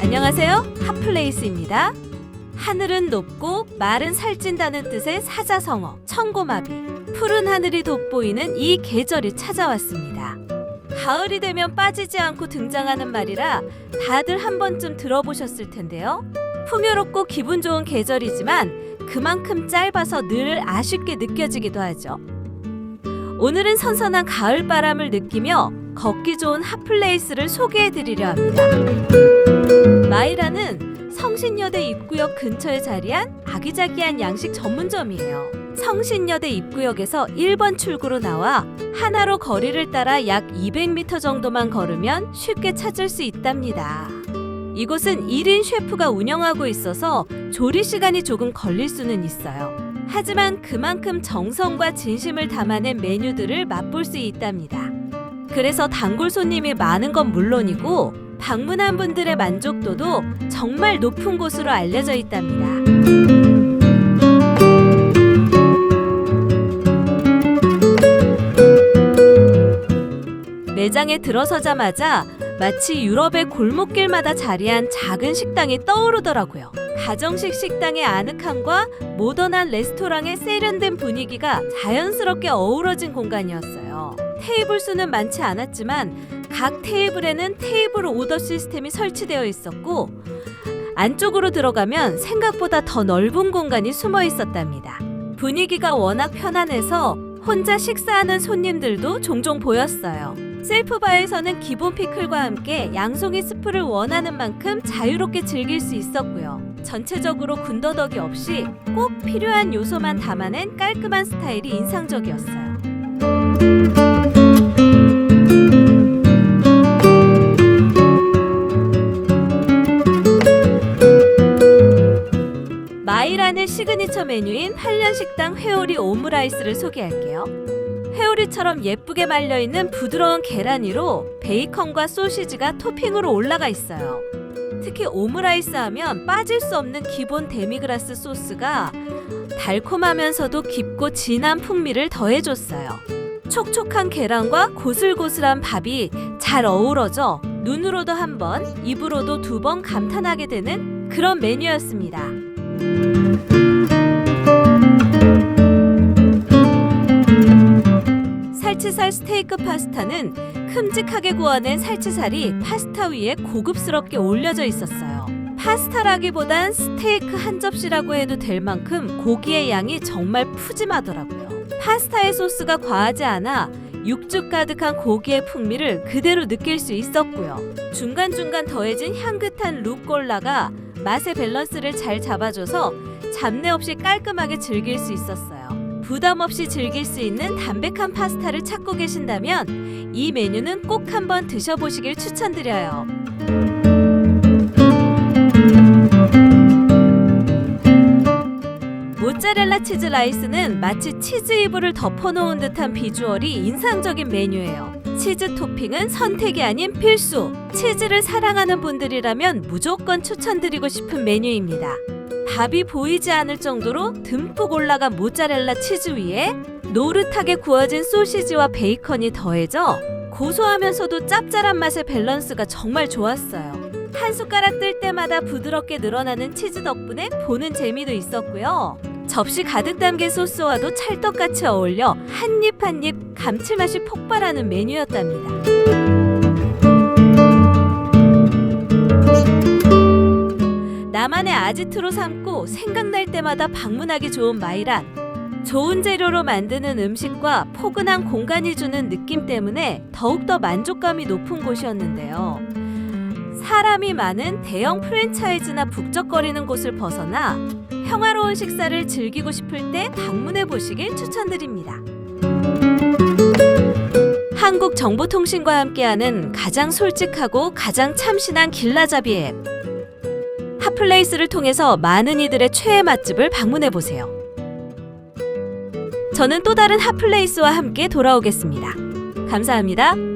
안녕하세요. 핫플레이스입니다. 하늘은 높고 말은 살찐다는 뜻의 사자성어 청고마비. 푸른 하늘이 돋보이는 이 계절이 찾아왔습니다. 가을이 되면 빠지지 않고 등장하는 말이라 다들 한 번쯤 들어보셨을 텐데요. 풍요롭고 기분 좋은 계절이지만 그만큼 짧아서 늘 아쉽게 느껴지기도 하죠. 오늘은 선선한 가을 바람을 느끼며 걷기 좋은 핫플레이스를 소개해 드리려 합니다. 마이라는 성신여대 입구역 근처에 자리한 아기자기한 양식 전문점이에요. 성신여대 입구역에서 1번 출구로 나와 하나로 거리를 따라 약 200m 정도만 걸으면 쉽게 찾을 수 있답니다. 이곳은 1인 셰프가 운영하고 있어서 조리 시간이 조금 걸릴 수는 있어요. 하지만 그만큼 정성과 진심을 담아낸 메뉴들을 맛볼 수 있답니다. 그래서 단골 손님이 많은 건 물론이고 방문한 분들의 만족도도 정말 높은 곳으로 알려져 있답니다. 매장에 들어서자마자 마치 유럽의 골목길마다 자리한 작은 식당이 떠오르더라고요. 가정식 식당의 아늑함과 모던한 레스토랑의 세련된 분위기가 자연스럽게 어우러진 공간이었어요. 테이블 수는 많지 않았지만 각 테이블에는 테이블 오더 시스템이 설치되어 있었고 안쪽으로 들어가면 생각보다 더 넓은 공간이 숨어 있었답니다. 분위기가 워낙 편안해서 혼자 식사하는 손님들도 종종 보였어요. 셀프바에서는 기본 피클과 함께 양송이 스프를 원하는 만큼 자유롭게 즐길 수 있었고요. 전체적으로 군더더기 없이 꼭 필요한 요소만 담아낸 깔끔한 스타일이 인상적이었어요. 마이라는 시그니처 메뉴인 8년 식당 회오리 오므라이스를 소개할게요. 회오리처럼 예쁘게 말려있는 부드러운 계란 위로 베이컨과 소시지가 토핑으로 올라가 있어요. 특히 오므라이스 하면 빠질 수 없는 기본 데미그라스 소스가 달콤하면서도 깊고 진한 풍미를 더해줬어요. 촉촉한 계란과 고슬고슬한 밥이 잘 어우러져 눈으로도 한 번, 입으로도 두 번 감탄하게 되는 그런 메뉴였습니다. 살치살 스테이크 파스타는 큼직하게 구워낸 살치살이 파스타 위에 고급스럽게 올려져 있었어요. 파스타라기보단 스테이크 한 접시라고 해도 될 만큼 고기의 양이 정말 푸짐하더라고요. 파스타의 소스가 과하지 않아 육즙 가득한 고기의 풍미를 그대로 느낄 수 있었고요. 중간중간 더해진 향긋한 루꼴라가 맛의 밸런스를 잘 잡아줘서 잡내 없이 깔끔하게 즐길 수 있었어요. 부담 없이 즐길 수 있는 담백한 파스타를 찾고 계신다면 이 메뉴는 꼭 한번 드셔보시길 추천드려요. 모짜렐라 치즈 라이스는 마치 치즈 이불을 덮어놓은 듯한 비주얼이 인상적인 메뉴예요. 치즈 토핑은 선택이 아닌 필수. 치즈를 사랑하는 분들이라면 무조건 추천드리고 싶은 메뉴입니다. 밥이 보이지 않을 정도로 듬뿍 올라간 모짜렐라 치즈 위에 노릇하게 구워진 소시지와 베이컨이 더해져 고소하면서도 짭짤한 맛의 밸런스가 정말 좋았어요. 한 숟가락 뜰 때마다 부드럽게 늘어나는 치즈 덕분에 보는 재미도 있었고요. 접시 가득 담긴 소스와도 찰떡같이 어울려 한입 한입 감칠맛이 폭발하는 메뉴였답니다. 나만의 아지트로 삼고 생각날 때마다 방문하기 좋은 마이란 좋은 재료로 만드는 음식과 포근한 공간이 주는 느낌 때문에 더욱더 만족감이 높은 곳이었는데요. 사람이 많은 대형 프랜차이즈나 북적거리는 곳을 벗어나 평화로운 식사를 즐기고 싶을 때 방문해 보시길 추천드립니다. 한국정보통신과 함께하는 가장 솔직하고 가장 참신한 길라잡이 앱. 핫플레이스를 통해서 많은 이들의 최애 맛집을 방문해 보세요. 저는 또 다른 핫플레이스와 함께 돌아오겠습니다. 감사합니다.